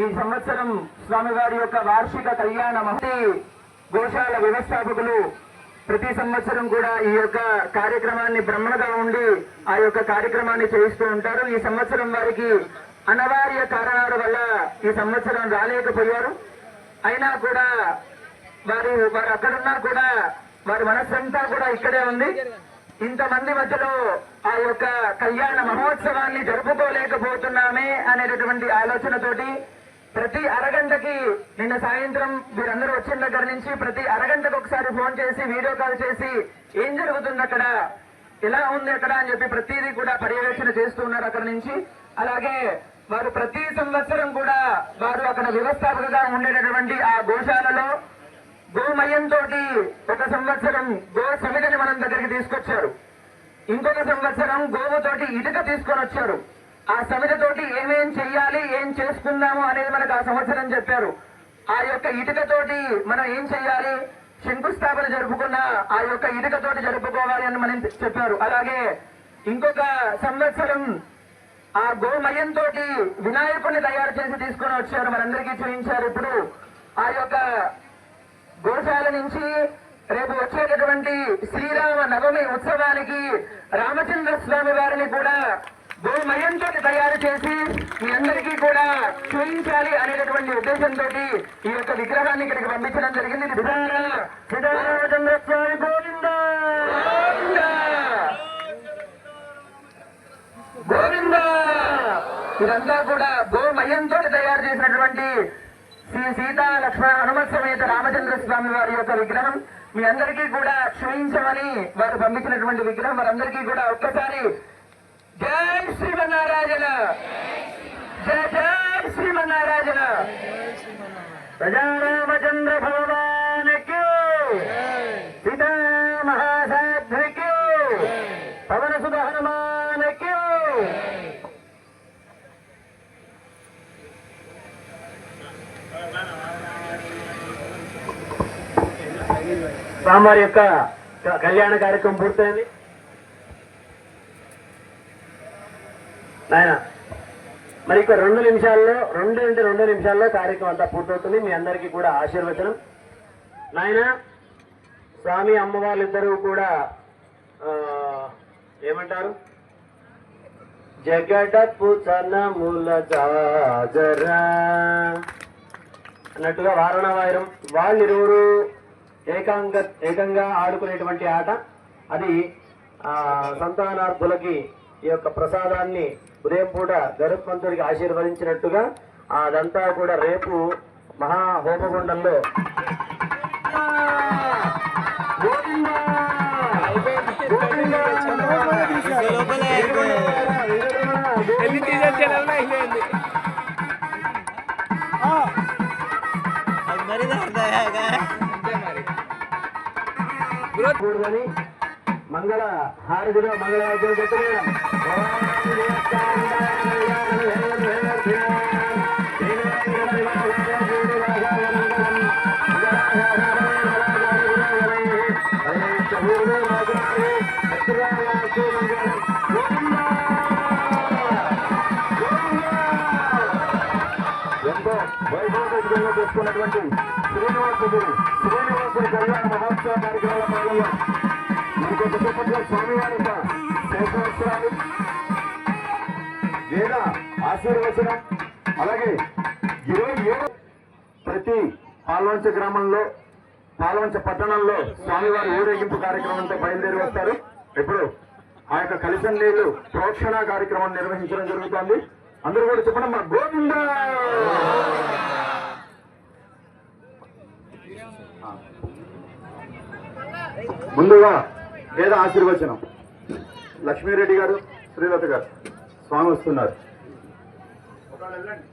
ఈ సంవత్సరం స్వామివారి యొక్క వార్షిక కళ్యాణ మహతి గోశాల వ్యవస్థాపకులు ప్రతి సంవత్సరం కూడా ఈ యొక్క కార్యక్రమాన్ని బ్రహ్మగా ఉండి ఆ యొక్క కార్యక్రమాన్ని చేయిస్తూ ఉంటారు. ఈ సంవత్సరం వారికి అనివార్య కారణాల వల్ల ఈ సంవత్సరం రాలేకపోయారు. అయినా కూడా వారు వారు అక్కడున్నా కూడా వారి మనస్సంతా కూడా ఇక్కడే ఉంది. ఇంతమంది మధ్యలో ఆ యొక్క కళ్యాణ మహోత్సవాన్ని జరుపుకోలేకపోతున్నామే అనేటటువంటి ఆలోచనతోటి ప్రతి అరగంటకి నిన్న సాయంత్రం వీరందరూ వచ్చిన దగ్గర నుంచి ప్రతి అరగంటకు ఒకసారి ఫోన్ చేసి వీడియో కాల్ చేసి ఏం జరుగుతుంది అక్కడ? ఎలా ఉంది అక్కడ? అని చెప్పి ప్రతిదీ కూడా పర్యవేక్షణ చేస్తూ ఉన్నారు అక్కడ నుంచి. అలాగే వారు ప్రతి సంవత్సరం కూడా వారు అక్కడ వ్యవస్థాపకగా ఉండేటటువంటి ఆ గోశాలలో గోమయంతో ఒక సంవత్సరం గో సమితిని మనం దగ్గరికి తీసుకొచ్చారు. ఇంకొక సంవత్సరం గోవుతోటి ఇటుక తీసుకొని వచ్చారు. ఆ సమితితోటి ఏమేం చెయ్యాలి చేసుకుందాము అనేది మనకు ఆ సంవత్సరం చెప్పారు. ఆ యొక్క ఇటుకతోటి మనం ఏం చెయ్యాలి? శంకుస్థాపన జరుపుకున్న ఆ యొక్క ఇటుకతోటి జరుపుకోవాలి అని మనం చెప్పారు. అలాగే ఇంకొక సంవత్సరం ఆ గోమయంతో వినాయకుడిని తయారు చేసి తీసుకొని వచ్చారు. మనందరికీ చూపించారు ఇప్పుడు ఆ యొక్క గోశాల నుంచి రేపు వచ్చేటటువంటి శ్రీరామ నవమి ఉత్సవానికి రామచంద్ర స్వామి వారిని కూడా గోమయంతో తయారు చేసి మీ అందరికీ కూడా చూపించాలి అనేటటువంటి ఉద్దేశంతో ఈ యొక్క విగ్రహాన్ని ఇక్కడికి పంపించడం జరిగింది. గోవింద. గోవింద! ఇదంతా కూడా గోమయంతో తయారు చేసినటువంటి శ్రీ సీతా లక్ష్మణ హనుమత్ సమేత రామచంద్ర స్వామి వారి యొక్క విగ్రహం. మీ అందరికీ కూడా చూయించమని వారు పంపించినటువంటి విగ్రహం. వారందరికీ కూడా ఒక్కసారి జై శ్రీమన్నారాయణ ప్రజారామచంద్ర భగవానికి సీతా మహాసాధ్వికి పవన సుధ హనుమానికి స్వామివారి యొక్క కళ్యాణ కార్యక్రమం పూర్తయింది. నాయన. మరి ఇక రెండు నిమిషాల్లో రెండు అంటే రెండు నిమిషాల్లో కార్యక్రమం అంతా పూర్తవుతుంది. మీ అందరికీ కూడా ఆశీర్వచనం. నాయన స్వామి అమ్మవాళ్ళు ఇద్దరు కూడా ఏమంటారు? జగడపు చనముల జాజరా అన్నట్టుగా వారణ వాయిరం వాళ్ళిరువురు ఏకాంగ ఏకంగా ఆడుకునేటువంటి ఆట. అది సంతానార్థులకి ఈ యొక్క ప్రసాదాన్ని ఉదయం పూట గరుత్మంతుడికి ఆశీర్వదించినట్టుగా అదంతా కూడా రేపు మహా హోమగుండంలో కూడదని మంగళ హారతిలో మంగళవాద్యం చెప్పడం ఎంతో వైభవంగా చేసుకున్నటువంటి శ్రీనివాసుడు శ్రీనివాసుడు కళ్యాణ మహోత్సవ కార్యక్రమంలో మనకు స్వామివారి శేషవస్త్రాలు వేద ఆశీర్వచనం అలాగే ఇరవై ఏడు ప్రతి పాల్వంచ గ్రామంలో పాల్వంచ పట్టణంలో స్వామివారి ఊరేగింపు కార్యక్రమంతో బయలుదేరి వస్తారు. ఇప్పుడు ఆ యొక్క కలిసం నీళ్ళు ప్రోక్షణ కార్యక్రమం నిర్వహించడం జరుగుతుంది. అందరూ కూడా చెప్పండి మా గోవింద! ముందుగా లేదా ఆశీర్వచనం లక్ష్మీరెడ్డి గారు శ్రీలత గారు స్వామి వస్తున్నారు వెళ్ళండి.